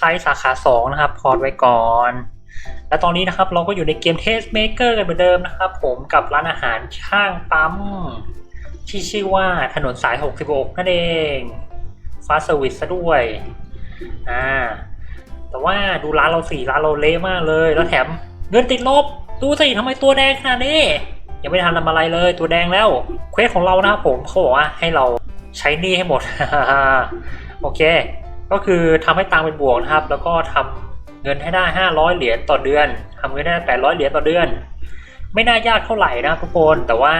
ไทยสาขา2นะครับพอร์ตไว้ก่อน และตอนนี้นะครับเราก็อยู่ในเกม Taste Maker กันเหมือนเดิมนะครับ ผมกับร้านอาหารข้างปั๊ม ที่ชื่อว่าถนนสาย 66 นั่นเองฟาสวิสซะด้วยอ่าแต่ว่าดูร้านเราสี่ร้านเราเละมากเลย แล้วแถมเงินติดลบ ดูสิทำไมตัวแดงขนาดนี้ยังไม่ทันทำอะไรเลยตัวแดงแล้วเควสของเรานะครับผมเขาบอกว่าให้เราใช้หนี้ให้หมด โอเค ก็คือทำให้ตังเป็นบวกนะครับ แล้วก็ทำเงินให้ได้ 500 เหรียญต่อเดือนทำเงินได้ 800 เหรียญต่อเดือน ไม่น่ายากเท่าไหร่นะทุกคนแต่ว่า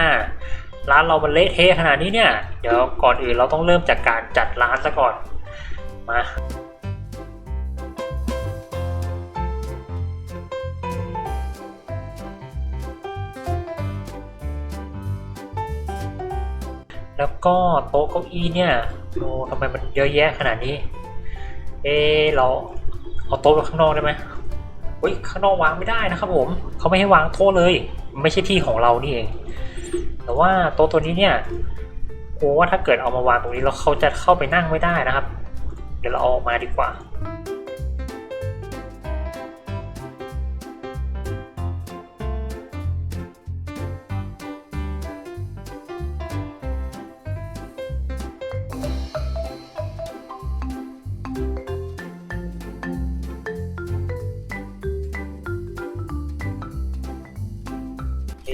ร้านเรามันเละเทะขนาดนี้เนี่ย เดี๋ยวก่อนอื่นเราต้องเริ่มจากการจัดร้านซะก่อนมาแล้วก็โต๊ะเก้าอี้เนี่ยโอ้ทำไมมันเยอะแยะขนาดนี้ เอเราเอาโต๊ะไปข้างนอกได้ไหมเฮ้ยข้างนอกวางไม่ได้นะครับผมเขาไม่ให้วางโต๊ะเลย ไม่ใช่ที่ของเรานี่เอง แต่ว่าโต๊ะตัวนี้เนี่ยกลัวว่าถ้าเกิดเอามาวางตรงนี้แล้วเขาจะเข้าไปนั่งไม่ได้นะครับ เดี๋ยวเราเอาออกมาดีกว่า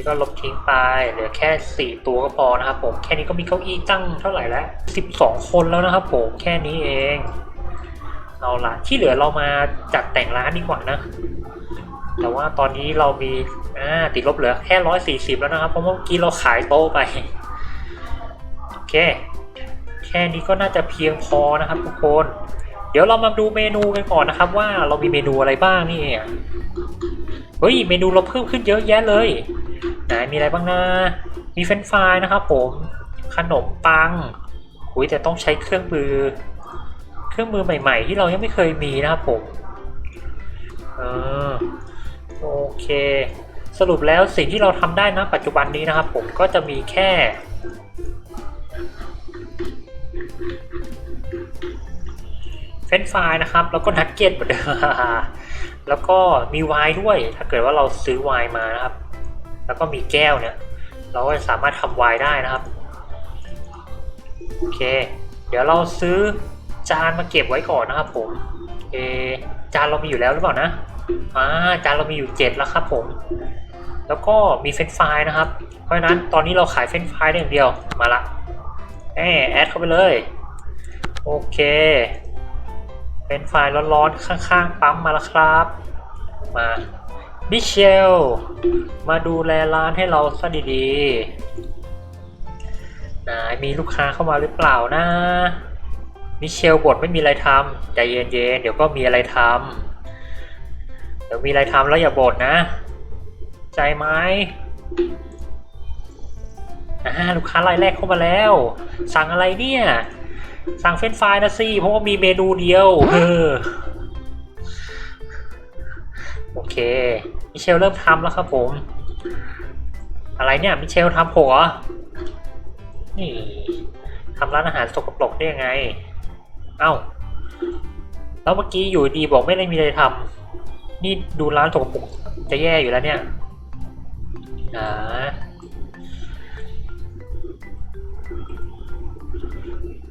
ก็ลบทิ้งไป เหลือแค่ 4 ตัวก็พอนะครับผมแค่นี้ก็มีเก้าอี้ตั้งเท่าไหร่แล้ว 12 คนแล้วนะครับผมแค่นี้เอง เอาละที่เหลือเรามาจัดแต่งร้านดีกว่านะ แต่ว่าตอนนี้เรามีอ่าติดลบเหลือแค่ 140 แล้วนะครับเพราะเมื่อกี้เราขายโต๊ะไปโอเคแค่นี้ก็น่าจะเพียงพอนะครับทุกคน ดี๋ยวเรามาดูเมนูกันก่อนนะครับว่าเรามีเมนูอะไรบ้างนี่เฮ้ยเมนูเราเพิ่มขึ้นเยอะแยะเลยไหนมีอะไรบ้างนะมีเฟรนฟรายนะครับผมขนมปังอุ้ยแต่ต้องใช้เครื่องมือ เครื่องมือใหม่ ๆ ที่เรายังไม่เคยมีนะครับผมออโอเค สรุปแล้วสิ่งที่เราทำได้นะปัจจุบันนี้นะครับผมก็จะมีแค่ เฟนฟรายนะครับ แล้วก็นักเก็ตเหมือนเดิมแล้วก็มีไวน์ด้วย ถ้าเกิดว่าเราซื้อไวน์มานะครับ แล้วก็มีแก้วเนี่ย เราก็สามารถทำไวน์ได้นะครับ โอเค เดี๋ยวเราซื้อจานมาเก็บไว้ก่อนนะครับผม เอจานเรามีอยู่แล้วหรือเปล่านะอ่าจานเรามีอยู่เจ็ดแล้วครับผม แล้วก็มีเฟนฟรายนะครับ เพราะฉะนั้นตอนนี้เราขายเฟนฟรายได้อย่างเดียว มาละแอดเข้าไปเลย โอเค เฟรนช์ฟรายร้อนๆ ข้างๆ ปั๊มมาแล้วครับ มามิเชล มาดูแลร้านให้เราซะดีๆไหนมีลูกค้าเข้ามาหรือเปล่านะมิเชลบทไม่มีอะไรทำใจเย็นๆ เดี๋ยวก็มีอะไรทำเดี๋ยวมีอะไรทำแล้วอย่าบ่นนะ ใจไหมอ่าลูกค้ารายแรกเข้ามาแล้ว สั่งอะไรเนี่ย สั่งเฟรนช์ฟรายนะสิเพราะว่ามีเมนูเดียวเออโอเค มิเชลเริ่มทำแล้วครับผม อะไรเนี่ย มิเชลทำหกเหรอนี่ทำร้านอาหารสกปรกได้ยังไง เอ้า แล้วเมื่อกี้อยู่ดีบอกไม่ได้มีอะไรทำนี่ดูร้านสกปรกจะแย่อยู่แล้วเนี่ยอ่า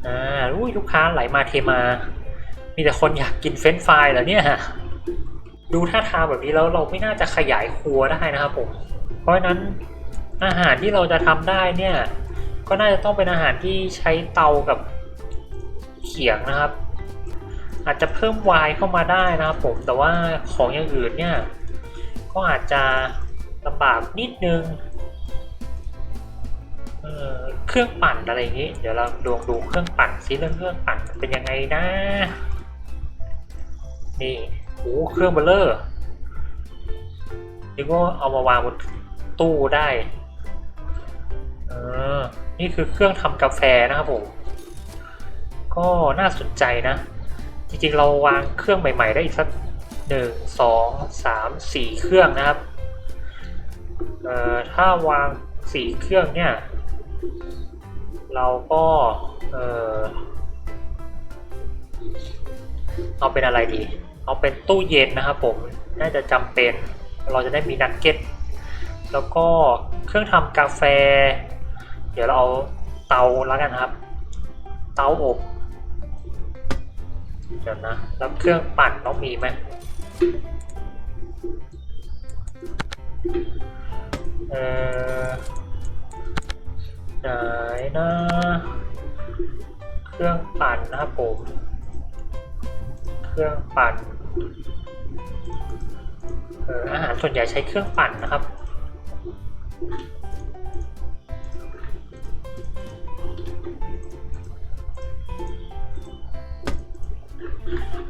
อ่าอุ้ยลูกค้าไหลมาเทมา มีแต่คนอยากกินเฟรนช์ฟรายเหรอเนี่ยฮะดูท่าทางแบบนี้แล้วเราไม่น่าจะขยายครัวได้นะครับผม เพราะฉะนั้นอาหารที่เราจะทำได้เนี่ย ก็น่าจะต้องเป็นอาหารที่ใช้เตากับเขียงนะครับ อาจจะเพิ่มวน์เข้ามาได้นะครับผมแต่ว่าของอย่างอื่นเนี่ย ก็อาจจะลำบากนิดนึง เครื่องปั่นอะไรอย่างนี้ เดี๋ยวเราดูดูเครื่องปั่นซิเรื่องเครื่องปั่นเป็นยังไงนะ นี่โอ้เครื่องเบลเลอร์นี่ก็เอามาวางบนตู้ได้เออนี่คือเครื่องทำกาแฟนะครับผม ก็น่าสนใจนะ จริงๆเราวางเครื่องใหม่ ๆ ได้อีกสักหนึ่งสองสามสี่เครื่องนะครับ เอ่อถ้าวางสี่เครื่องเนี่ย เราก็เออเอาเป็นอะไรดี เอาเป็นตู้เย็นนะครับผม น่าจะจำเป็น เราจะได้มีนักเก็ต แล้วก็เครื่องทำกาแฟ เดี๋ยวเราเอาเตาแล้วกันครับ เตาอบเดี๋ยวนะ แล้วเครื่องปั่นต้องมีไหมเออ ไหนนะเครื่องปั่นนะครับผม เครื่องปั่นเอออาหารส่วนใหญ่ใช้เครื่องปั่นนะครับ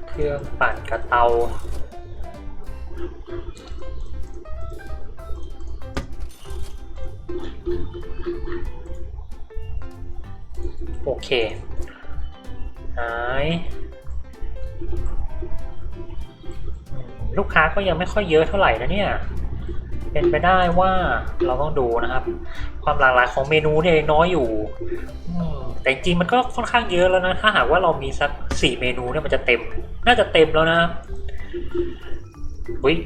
เครื่องปั่นกระเตา โอเค หายอืมลูกค้าก็ยังไม่ค่อยเยอะเท่าไหร่นะเนี่ย เป็นไปได้ว่าเราต้องดูนะครับ ความหลากหลายของเมนูเนี่ยน้อยอยู่ แต่จริงมันก็ค่อนข้างเยอะแล้วนะ ถ้าหากว่าเรามีสักสี่เมนูเนี่ยมันจะเต็ม น่าจะเต็มแล้วนะอุ้ย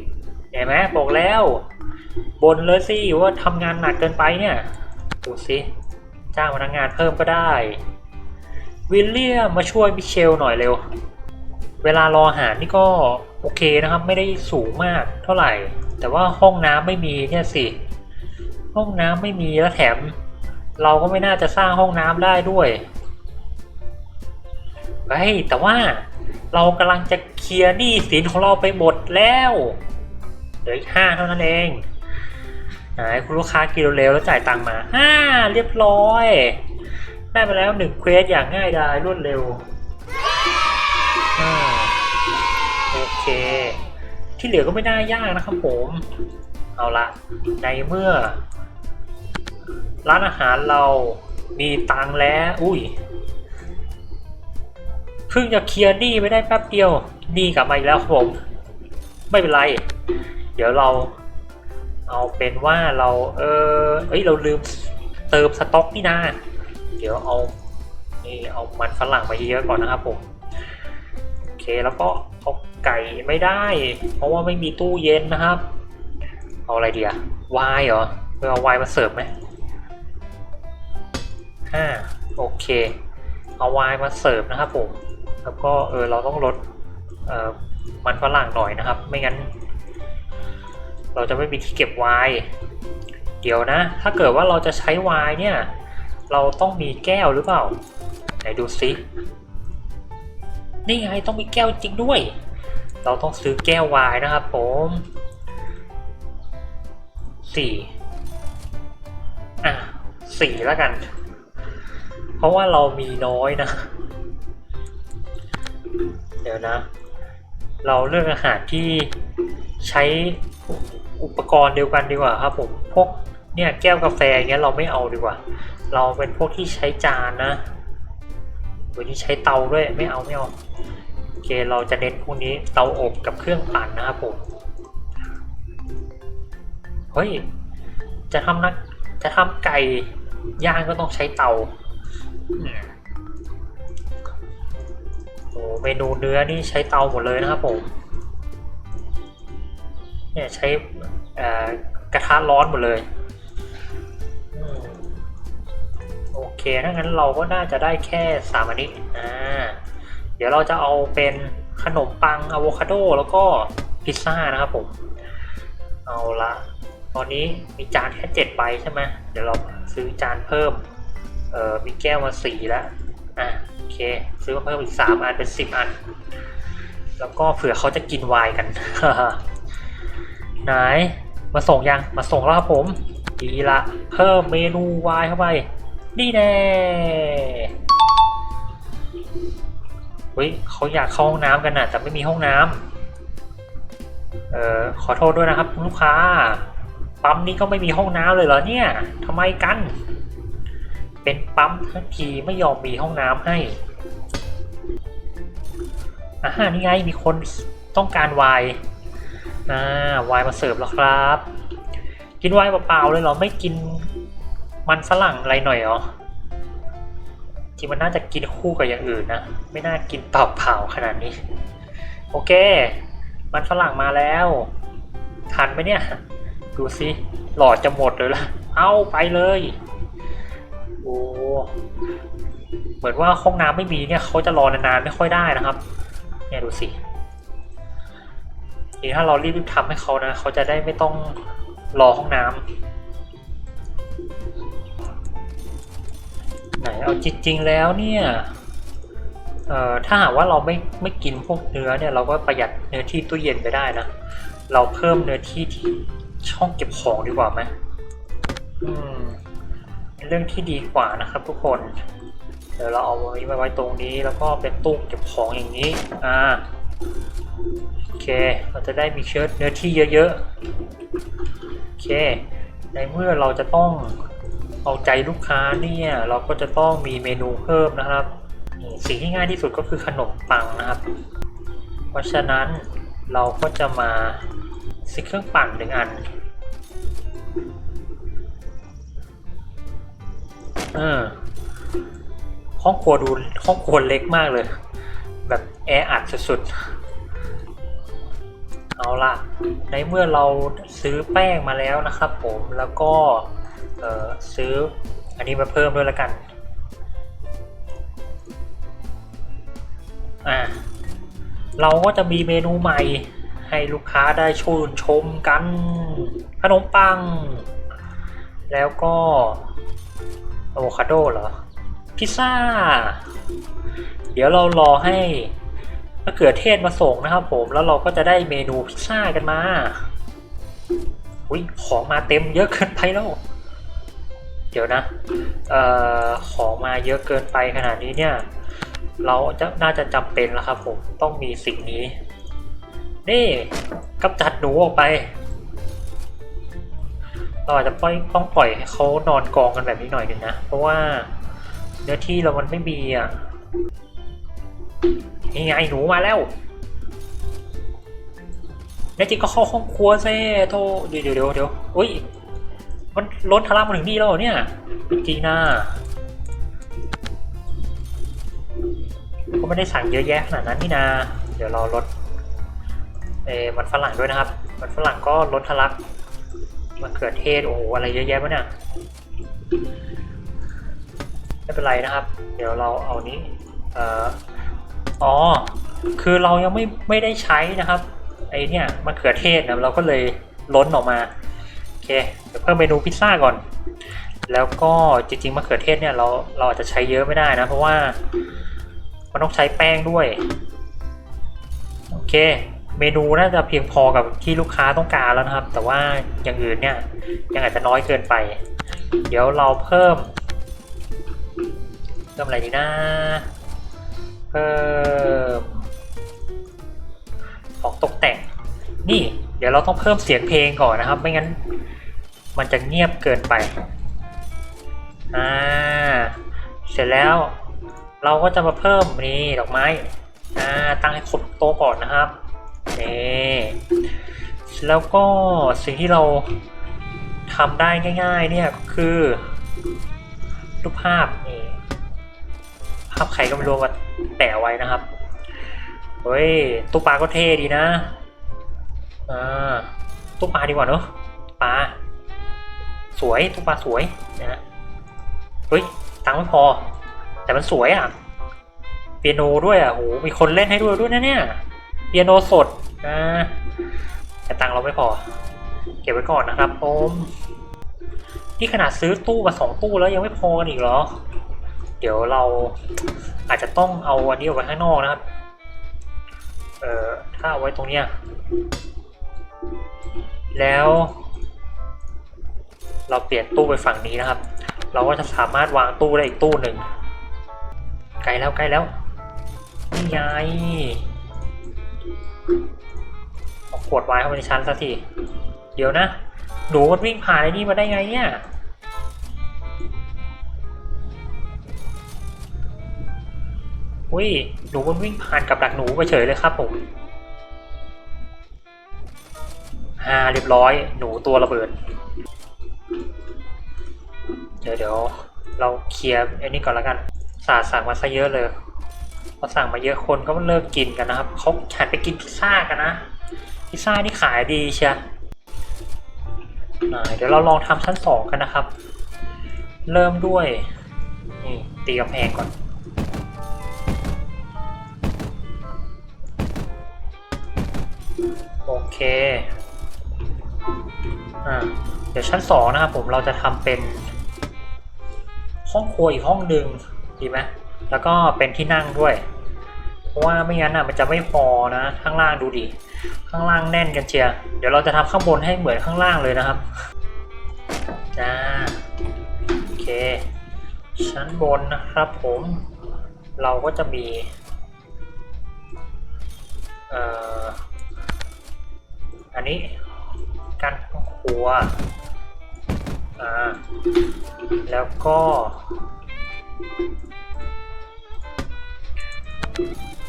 เห็นไหมบอกแล้ว บนเลยสิว่าทำงานหนักเกินไปเนี่ยดูสิ จ้างพนักงานเพิ่มก็ได้ วิลเลียมมาช่วยมิเชลหน่อยเร็ว เวลารออาหารนี่ก็โอเคนะครับไม่ได้สูงมากเท่าไหร่ แต่ว่าห้องน้ำไม่มีเนี่ยสิ ห้องน้ำไม่มีแล้วแถม เราก็ไม่น่าจะสร้างห้องน้ำได้ด้วยเฮ้ยแต่ว่าเรากำลังจะเคลียร์หนี้สินของเราไปหมดแล้ว เหลืออีกห้าเท่านั้นเอง คุณลูกค้ากินเร็วแล้วจ่ายตังค์มาห้าเรียบร้อย ได้มาแล้วหนึ่งเควสอย่างง่ายดายรวดเร็วอ่าโอเค ที่เหลือก็ไม่น่ายากนะครับผม เอาละในเมื่อ ร้านอาหารเรามีตังแล้ว อุ้ยเพิ่งจะเคลียร์หนี้ไม่ได้แป๊บเดียวหนี้กลับมาอีกแล้วครับผม ไม่เป็นไร เดี๋ยวเรา เอาเป็นว่าเราเออเอ้ยเราลืมเติมสต็อกนี่นาเดี๋ยวเอานี่เอามันฝรั่งมาเยอะก่อนนะครับผมโอเคแล้วก็เอาไก่ไม่ได้ เพราะว่าไม่มีตู้เย็นนะครับ เอาอะไรดีอะวายเหรอไปเอาไวน์มาเสิร์ฟไหมห้าโอเค เอาไวน์มาเสิร์ฟนะครับผม แล้วก็เออเราต้องลดเอ่อมันฝรั่งหน่อยนะครับ ไม่งั้น เราจะไม่มีที่เก็บไวน์เดี๋ยวนะ ถ้าเกิดว่าเราจะใช้ไวน์เนี่ย เราต้องมีแก้วหรือเปล่า ไหนดูซินี่ไงต้องมีแก้วจริงด้วย เราต้องซื้อแก้วไวน์นะครับผมสี่อะสี่แล้วกัน เพราะว่าเรามีน้อยนะ เดี๋ยวนะ เราเลือกอาหารที่ใช้อุปกรณ์เดียวกันดีกว่าครับผมพวกเนี่ยแก้วกาแฟเงี้ยเราไม่เอาดีกว่า เราเป็นพวกที่ใช้จานนะหรือที่ใช้เตาด้วยไม่เอาไม่เอาโอเคเราจะเน้นพวกนี้เตาอบกับเครื่องปั่นนะครับผมเฮ้ยจะทำนักจะทำไก่ย่างก็ต้องใช้เตา อืม เมนูเนื้อนี่ใช้เตาหมดเลยนะครับผมเนี่ยใช้กระทะร้อนหมดเลยโอเคถ้างั้นเราก็น่าจะได้แค่สามอันนี้อ่าเดี๋ยวเราจะเอาเป็นขนมปังอะโวคาโดแล้วก็พิซซ่านะครับผม เอาละตอนนี้มีจานแค่เจ็ดใบใช่ไหมเดี๋ยวเราซื้อจานเพิ่ม เออมีแก้วมาสี่แล้วอะ เค ซื้อมาเพิ่มอีกสามอันเป็นสิบอัน แล้วก็เผื่อเขาจะกินไวน์กันไหนมาส่งยังมาส่งแล้วครับผม ดีละเพิ่มเมนูไวน์เข้าไป นี่แน่เฮ้ยเขาอยากเข้าห้องน้ำกันนะแต่ไม่มีห้องน้ำเอ่อขอโทษด้วยนะครับ ลูกค้าปั๊มนี้ก็ไม่มีห้องน้ำเลยเหรอเนี่ยทำไมกัน เป็นปั๊มทั้งทีไม่ยอมมีห้องน้ำให้อ่านี่ไงมีคนต้องการไวน์อ่าไวน์มาเสิร์ฟแล้วครับ กินไวน์เปล่าๆเลยเหรอไม่กินมันฝรั่งอะไรหน่อยเหรอจริงมันน่าจะกินคู่กับอย่างอื่นนะไม่น่ากินเปล่าๆขนาดนี้ โอเค มันฝรั่งมาแล้วทันไหมเนี่ย ดูสิหลอดจะหมดเลยละเอาไปเลย โอ้เหมือนว่าห้องน้ำไม่มีเนี่ยเขาจะรอนานๆไม่ค่อยได้นะครับ เนี่ยดูสิถ้าเรารีบๆทำให้เขานะเขาจะได้ไม่ต้องรอห้องน้ำไหนเอาจริงๆแล้วเนี่ยเอ่อถ้าหากว่าเราไม่ไม่กินพวกเนื้อเนี่ยเราก็ประหยัดเนื้อที่ตู้เย็นไปได้นะ เราเพิ่มเนื้อที่ที่ช่องเก็บของดีกว่าไหมอืม เป็นเรื่องที่ดีกว่านะครับทุกคน เดี๋ยวเราเอาไว้ไว้ตรงนี้แล้วก็เป็นตู้เก็บของอย่างนี้ อ่า โอเค เราจะได้มีเชื้อเนื้อที่เยอะๆ โอเค ในเมื่อเราจะต้องเอาใจลูกค้าเนี่ย เราก็จะต้องมีเมนูเพิ่มนะครับ สิ่งที่ง่ายที่สุดก็คือขนมปังนะครับ เพราะฉะนั้นเราก็จะมาซื้อเครื่องปั่นหนึ่งอัน เออ ห้องครัวดูห้องครัวเล็กมากเลย แบบแออัดสุดๆ เอาล่ะ ในเมื่อเราซื้อแป้งมาแล้วนะครับผมแล้วก็เออซื้ออันนี้มาเพิ่มด้วยละกัน อ่า เราก็จะมีเมนูใหม่ให้ลูกค้าได้ชื่นชมกัน ขนมปัง แล้วก็ อะโวคาโดเหรอ พิซซ่า เดี๋ยวเรารอให้มะเขือเทศมาส่งนะครับผม แล้วเราก็จะได้เมนูพิซซ่ากันมา อุ้ยของมาเต็มเยอะเกินไปแล้ว เดี๋ยวนะเอ่อของมาเยอะเกินไปขนาดนี้เนี่ย เราจะน่าจะจำเป็นแล้วครับผม ต้องมีสิ่งนี้ นี่กำจัดหนูออกไป เราอาจจะปล่อยต้องปล่อยให้เขานอนกองกันแบบนี้หน่อยหนึงนะ เพราะว่าเนื้อที่เรามันไม่มีอะนี่ไงหนูมาแล้วแน่จริงก็เข้าห้องครัวเซ่โทเดี๋ยวเดี๋ยวเดี๋ยวเดี๋ยวอุ้ยมันล้นทะลักมาถึงนี่แล้วเนี่ยจริงนะก็ไม่ได้สั่งเยอะแยะขนาดนั้นนี่นา เดี๋ยวเราลดเออมันฝรั่งด้วยนะครับ มันฝรั่งก็ลดทะลัก มะเขือเทศโอ้โหอะไรเยอะแยะวะเนี่ยไม่เป็นไรนะครับ เดี๋ยวเราเอานี้เอ่ออ๋อ คือเรายังไม่ไม่ได้ใช้นะครับไอเนี่ยมะเขือเทศนะเราก็เลยล้นออกมาโอเคเดี๋ยวเพิ่มเมนูพิซซ่าก่อน แล้วก็จริงๆมะเขือเทศเนี่ยเราเราอาจจะใช้เยอะไม่ได้นะ เพราะว่ามันต้องใช้แป้งด้วย โอเค เมนูน่าจะเพียงพอกับที่ลูกค้าต้องการแล้วนะครับ แต่ว่าอย่างอื่นเนี่ยยังอาจจะน้อยเกินไป เดี๋ยวเราเพิ่มเพิ่มอะไรดีนะ เพิ่มของตกแต่ง นี่เดี๋ยวเราต้องเพิ่มเสียงเพลงก่อนนะครับ ไม่งั้น มันจะเงียบเกินไปอ่าเสร็จแล้ว เราก็จะมาเพิ่มนี่ดอกไม้อ่าตั้งให้ครบโต๊ะก่อนนะครับ นี่แล้วก็สิ่งที่เราทำได้ง่ายๆเนี่ยก็คือ รูปภาพนี่ภาพใครก็ไม่รู้มาแปะไว้นะครับ เฮ้ยตู้ปลาก็เท่ดีนะ อ่าตู้ปลาดีกว่าเนอะปลาสวยตู้ปลาสวยนะเฮ้ยตังค์ไม่พอ แต่มันสวยอะเปียโนด้วยอะโหมีคนเล่นให้ด้วยด้วยนะเนี่ย เปียโนสดนะแต่ตังเราไม่พอ เก็บไว้ก่อนนะครับผมนี่ขนาดซื้อตู้มาสองตู้แล้วยังไม่พอกันอีกเหรอ เดี๋ยวเราอาจจะต้องเอาอันนี้ออกไว้ข้างนอกนะครับ เอ่อถ้าเอาไว้ตรงเนี้ยแล้ว เราเปลี่ยนตู้ไปฝั่งนี้นะครับ เราก็จะสามารถวางตู้ได้อีกตู้หนึ่งใกล้แล้วใกล้แล้วนี่ไง เอาขวดไว้เข้าไปในชั้นสักที เดี๋ยวนะ หนูมันวิ่งผ่านไอ้นี่มาได้ไงเนี่ย อุ้ย หนูมันวิ่งผ่านกับดักหนูไปเฉยเลยครับผมฮ่าเรียบร้อย หนูตัวระเบิด เดี๋ยวเดี๋ยวเราเคลียร์ไอ้นี่ก่อนแล้วกัน สาดสั่งมาซะเยอะเลย พอสั่งมาเยอะคนก็เลิกกินกันนะครับเขาหันไปกินพิซซ่ากันนะพิซซ่านี่ขายดีเชียเดี๋ยวเราลองทำชั้นสองกันนะครับ เริ่มด้วยนี่ตีกำแพงก่อนโอเคอ่าเดี๋ยวชั้นสองนะครับผมเราจะทำเป็นห้องครัวอีกห้องหนึ่งดีไหม แล้วก็เป็นที่นั่งด้วย เพราะว่าไม่งั้นอะมันจะไม่พอนะ ข้างล่างดูดิ ข้างล่างแน่นกันเชียร์เดี๋ยวเราจะทำข้างบนให้เหมือนข้างล่างเลยนะครับจ้าโอเค ชั้นบนนะครับผม เราก็จะมีเอ่ออันนี้การห้องครัวอ่าแล้วก็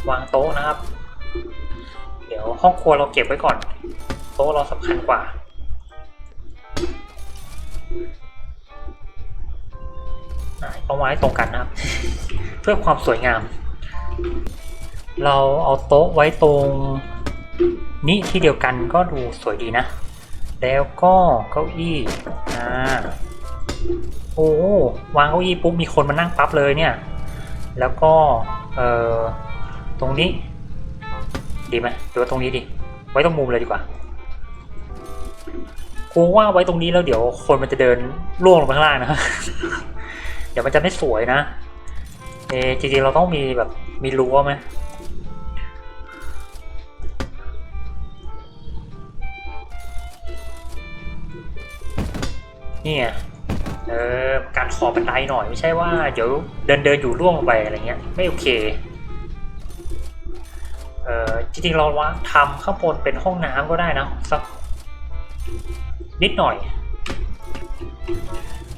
วางโต๊ะนะครับ เดี๋ยวห้องครัวเราเก็บไว้ก่อน โต๊ะเราสำคัญกว่าเอาไว้ตรงกันนะครับ เพื่อความสวยงาม เราเอาโต๊ะไว้ตรงนี้ที่เดียวกันก็ดูสวยดีนะ แล้วก็เก้าอี้อ่าโอ้วางเก้าอี้ปุ๊บมีคนมานั่งปั๊บเลยเนี่ย แล้วก็เอ่อตรงนี้ ดีไหมหรือว่าตรงนี้ดีไว้ตรงมุมเลยดีกว่ากูว่าไว้ตรงนี้แล้วเดี๋ยวคนมันจะเดินล่วงลงไปข้างล่างนะ เดี๋ยวมันจะไม่สวยนะ เอจริงๆเราต้องมีแบบมีรั้วไหมนี่ไง เออการขอบันไดหน่อยไม่ใช่ว่าเดี๋ยวเดินเดินอยู่ร่วงลงไปอะไรเงี้ยไม่โอเคเออจริงๆเราว่าทำข้างบนเป็นห้องน้ำก็ได้นะสักนิดหน่อย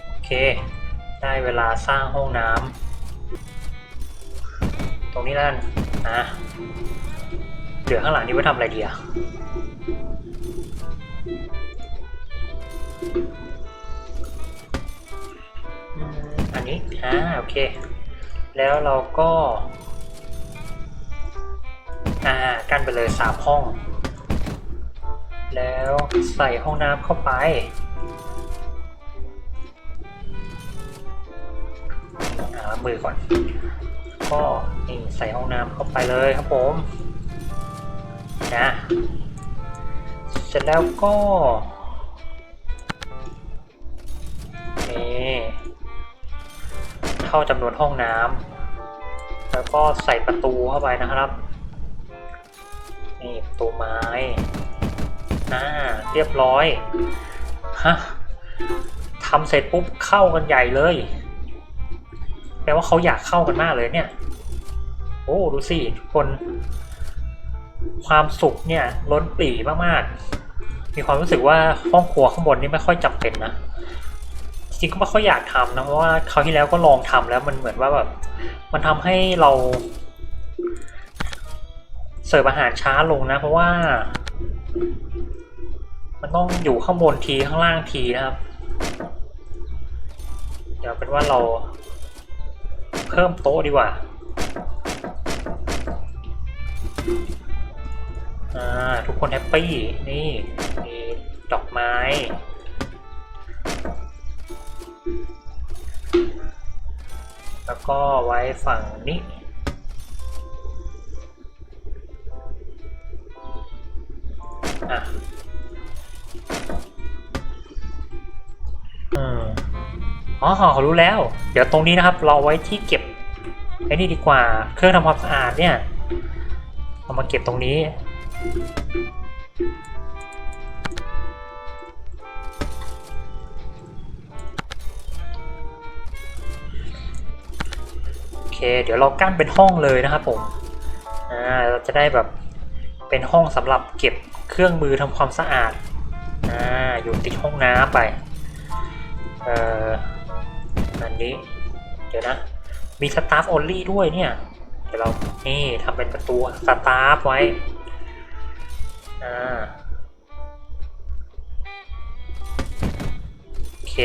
โอเค ได้เวลาสร้างห้องน้ำตรงนี้แล้วนนะเหลือข้างหลังนี้ไว้ทำอะไรดีอะ อ่าโอเค แล้วเราก็อ่ากั้นไปเลยสามห้อง แล้วใส่ห้องน้ำเข้าไป หามือก่อน ก็นี่ใส่ห้องน้ำเข้าไปเลยครับผมนะเสร็จแล้วก็นี่ ท่าจำนวนห้องน้ำแล้วก็ใส่ประตูเข้าไปนะครับ นี่ประตูไม้อ่าเรียบร้อยฮะทำเสร็จปุ๊บเข้ากันใหญ่เลยแปลว่าเขาอยากเข้ากันมากเลยเนี่ย โอ้ดูสิทุกคน ความสุขเนี่ยล้นปรีมากๆ มีความรู้สึกว่าห้องครัวข้างบนนี่ไม่ค่อยจำเป็นนะ ริงก็ไม่ค่อยอยากทำนะเพราะว่าคราวที่แล้วก็ลองทำแล้วมันเหมือนว่าแบบมันทำให้เรา เสิร์ฟอาหารช้าลงนะ เพราะว่า มันต้องอยู่ข้างบนทีข้างล่างทีนะครับ เดี๋ยวเป็นว่าเราเพิ่มโต๊ะดีกว่าอ่าทุกคนแฮปปี้นี่มีดอกไม้ แล้วก็ไว้ฝั่งนี้ อะอืมอ๋อเขารู้แล้ว เดี๋ยวตรงนี้นะครับ เราไว้ที่เก็บไอ้นี่ดีกว่า เครื่องทำความสะอาดเนี่ยเอามาเก็บตรงนี้ เคเดี๋ยวเรากั้นเป็นห้องเลยนะครับผมอ่าเราจะได้แบบเป็นห้องสำหรับเก็บเครื่องมือทำความสะอาดอ่าอยู่ติดห้องน้ำไปเอ่ออันนี้เดี๋ยวนะมีสตาฟ only ด้วยเนี่ยเดี๋ยวเรานี่ทำเป็นประตูสตาฟไว้อ่าโอเค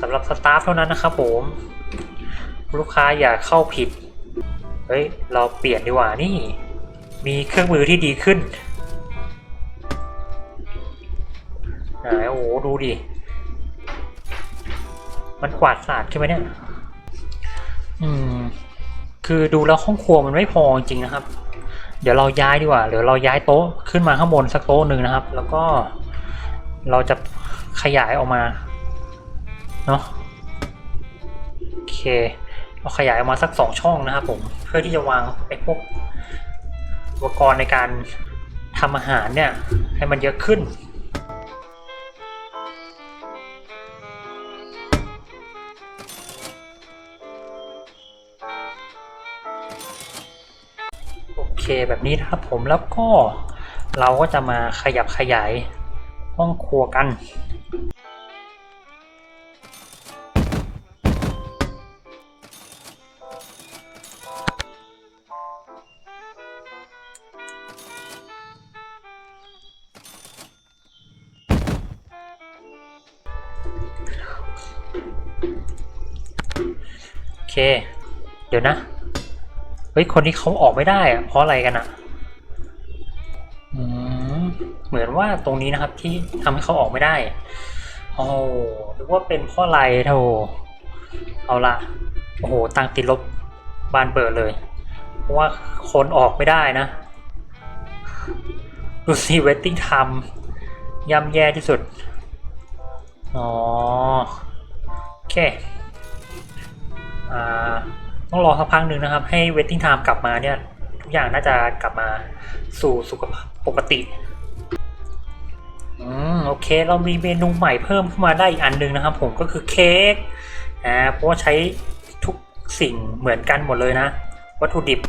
สำหรับสตาฟเท่านั้นนะครับผม ลูกค้าอย่าเข้าผิด เฮ้ย เราเปลี่ยนดีกว่านี่ มีเครื่องมือที่ดีขึ้นไหนโอ้โห ดูดิ มันกวาดสะอาดใช่ไหมเนี่ย อืม คือดูแล้วห้องครัวมันไม่พอจริงๆนะครับ เดี๋ยวเราย้ายดีกว่าเดี๋ยวเราย้ายโต๊ะขึ้นมาข้างบนสักโต๊ะหนึ่งนะครับ แล้วก็เราจะขยายออกมา เนาะโอเค เราขยายออกมาสักสองช่องนะครับผมเพื่อที่จะวางไอ้พวกอุปกรณ์ในการทำอาหารเนี่ยให้มันเยอะขึ้นโอเคแบบนี้นะครับผมแล้วก็เราก็จะมาขยับขยายห้องครัวกัน คนที่เขาออกไม่ได้อะเพราะอะไรกันอะอเหมือนว่าตรงนี้นะครับที่ทำให้เขาออกไม่ได้โอ้หรือว่าเป็นเพราะอะไรโธ่เอาละโอ้โหตังติดลบบานเปิดเลย เพราะว่าคนออกไม่ได้นะ ดูสิเวทติ้งทม์ย่ำแย่ที่สุด อ๋อ โอเค อ่า ต้องรอสักพักหนึ่งนะครับ ให้ waiting time กลับมาเนี่ย ทุกอย่างน่าจะกลับมาสู่สุขปกติ อืม โอเค เรามีเมนูใหม่เพิ่มขึ้นมาได้อีกอันหนึงนะครับ ผมก็คือเค้กอ่าเพราะว่าใช้ทุกสิ่งเหมือนกันหมดเลยนะ วัตถุดิบ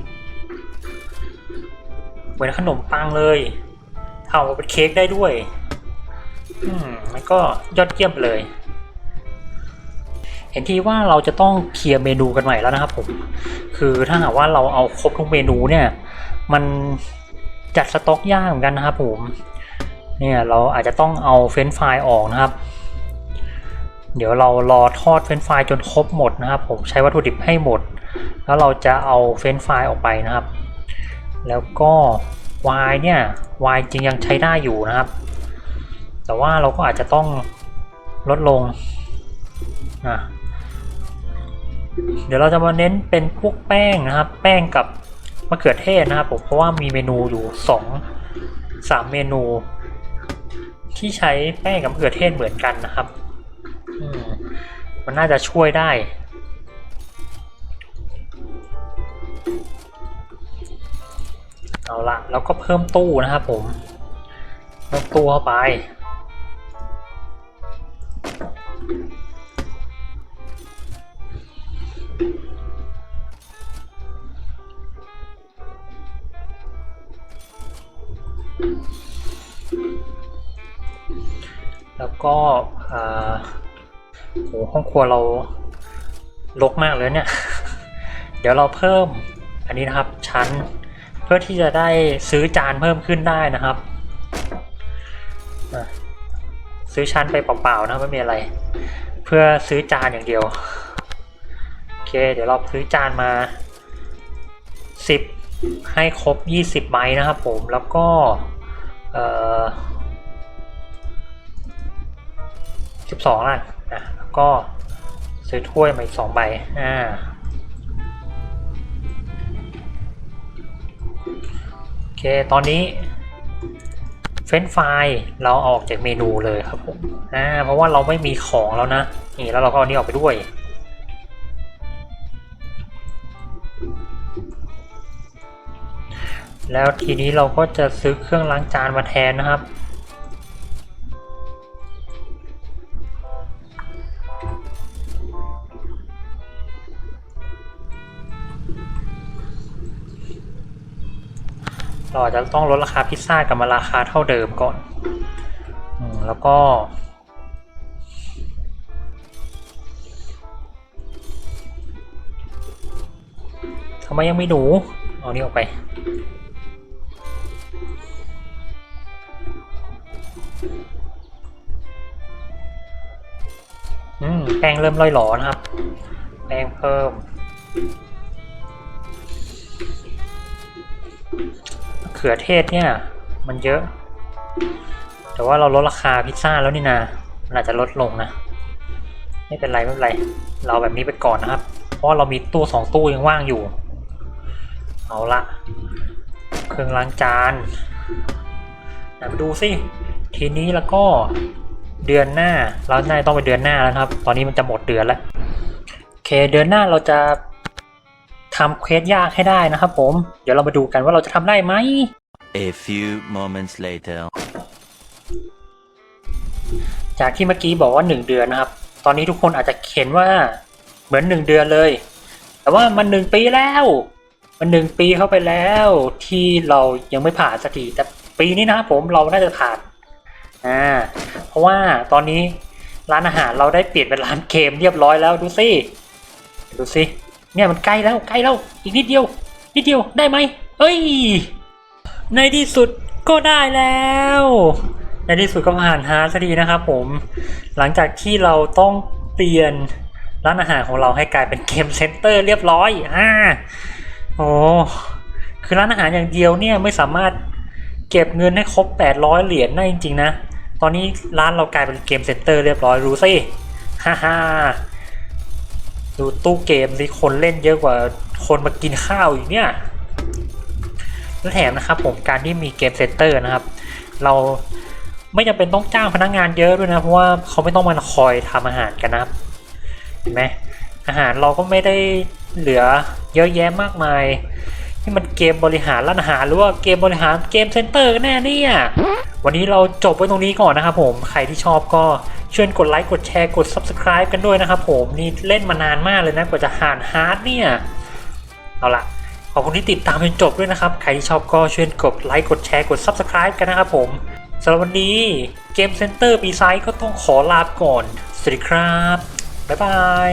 เหมือนขนมปังเลยทำมาเป็นเค้กได้ด้วย อืมมันก็ยอดเยี่ยมเลย เห็นทีว่าเราจะต้องเคลียร์เมนูกันใหม่แล้วนะครับผมคือถ้าหากว่าเราเอาครบทุกเมนูเนี่ย มันจัดสต็อกยากเหมือนกันนะครับผมเนี่ยเราอาจจะต้องเอาเฟรนช์ฟรายออกนะครับ เดี๋ยวเรารอทอดเฟรนช์ฟรายจนครบหมดนะครับ ผมใช้วัตถุดิบให้หมด แล้วเราจะเอาเฟรนช์ฟรายออกไปนะครับ แล้วก็วน์เนี่ยวน์จริงยังใช้ได้อยู่นะครับ แต่ว่าเราก็อาจจะต้องลดลงอะ เดี๋ยวเราจะมาเน้นเป็นพวกแป้งนะครับ แป้งกับมะเขือเทศนะครับผมเพราะว่ามีเมนูอยู่สองสามเมนู ที่ใช้แป้งกับมะเขือเทศเหมือนกันนะครับมมันน่าจะช่วยได้ เอาละแล้วก็เพิ่มตู้นะครับผมเพิ่มตู้เข้าไป แล้วก็อ่าโหห้องครัวเรารกมากเลยเนี่ย เดี๋ยวเราเพิ่มอันนี้นะครับชั้นเพื่อที่จะได้ซื้อจานเพิ่มขึ้นได้นะครับ ซื้อชั้นไปเปล่าๆนะไม่มีอะไร เพื่อซื้อจานอย่างเดียว เคเดี๋ยวเราซื้อจานมา 10 ให้ครบ 20ใบนะครับผมแล้วก็เอ่อสิบสองอะอะแล้วก็ซื้อถ้วยมาอีกสองใบอ่าโอเคตอนนี้เฟรนช์ฟรายเราออกจากเมนูเลยครับผมอ่าเพราะว่าเราไม่มีของแล้วนะนี่แล้วเราก็เอานี่ออกไปด้วย แล้วทีนี้เราก็จะซื้อเครื่องล้างจานมาแทนนะครับ เราจะต้องลดราคาพิซซ่ากลับมาราคาเท่าเดิมก่อนอแล้วก็ทำไมยังไม่หนู เอานี่ออกไป อืมแป้งเริ่มลอยหลอนะครับ แป้งเพิ่ม เขือเทศเนี่ย มันเยอะ แต่ว่าเราลดราคาพิซซ่าแล้วนี่นามันอาจจะลดลงนะ ไม่เป็นไรไม่เป็นไร เราแบบนี้ไปก่อนนะครับ เพราะเรามีตู้สองตู้ยังว่างอยู่ เอาละ เครื่องล้างจานไหนมาดูสิ ทีนี้แล้วก็เดือนหน้าเราน่าจะต้องไปเดือนหน้าแล้วนะครับ ตอนนี้มันจะหมดเดือนแล้วโอเคเดือนหน้าเราจะทำเควสยากให้ได้นะครับผม เดี๋ยวเรามาดูกันว่าเราจะทำได้ไหม A few moments later. จากที่เมื่อกี้บอกว่าหนึ่งเดือนนะครับ ตอนนี้ทุกคนอาจจะเห็นว่าเหมือนหนึ่งเดือนเลย แต่ว่ามันหนึ่งปีแล้ว มันหนึ่งปีเข้าไปแล้ว ที่เรายังไม่ผ่านสักทีแต่ปีนี้นะครับผมเราน่าจะผ่าน อ่าเพราะว่าตอนนี้ร้านอาหารเราได้เปลี่ยนเป็นร้านเกมเรียบร้อยแล้วดูสิดูสิเนี่ยมันใกล้แล้วใกล้แล้วอีกนิดเดียว นิดเดียวได้ไหมเอ้ย ในที่สุดก็ได้แล้ว ในที่สุดก็ผ่านฮาร์ดสักทีนะครับผม หลังจากที่เราต้องเปลี่ยนร้านอาหารของเราให้กลายเป็นเกมเซ็นเตอร์เรียบร้อยอ่าโอ้คือร้านอาหารอย่างเดียวเนี่ยไม่สามารถเก็บเงินให้ครบ 800 เหรียญได้จริงๆนะ ตอนนี้ร้านเรากลายเป็นเกมเซ็นเตอร์เรียบร้อยรู้สิฮ่าฮ่าดูตู้เกมสิคนเล่นเยอะกว่าคนมากินข้าวอีกเนี่ยและแถมนะครับผมการที่มีเกมเซ็นเตอร์นะครับ เราไม่จำเป็นต้องจ้างพนักงานเยอะด้วยนะ เพราะว่าเขาไม่ต้องมาคอยทำอาหารกันนะครับเห็นไหมอาหารเราก็ไม่ได้เหลือเยอะแยะมากมาย ที่มันเกมบริหารร้านอาหารหรือว่าเกมบริหารเกมเซ็นเตอร์แน่เนี่ยวันนี้เราจบไว้ตรงนี้ก่อนนะครับผมใครที่ชอบก็ช่วยกดไลค์กดแชร์กด subscribe กันด้วยนะครับผมนี่เล่นมานานมากเลยนะกว่าจะหานฮาร์ดเนี่ยเอาละขอบคุณที่ติดตามจนจบด้วยนะครับ ใครที่ชอบก็ช่วยกดไลค์กดแชร์กด subscribe กันนะครับผมสำหรับวันนี้เกมเซ็นเตอร์ปีไซด์ก็ต้องขอลาก่อน สวัสดีครับ บ๊ายบาย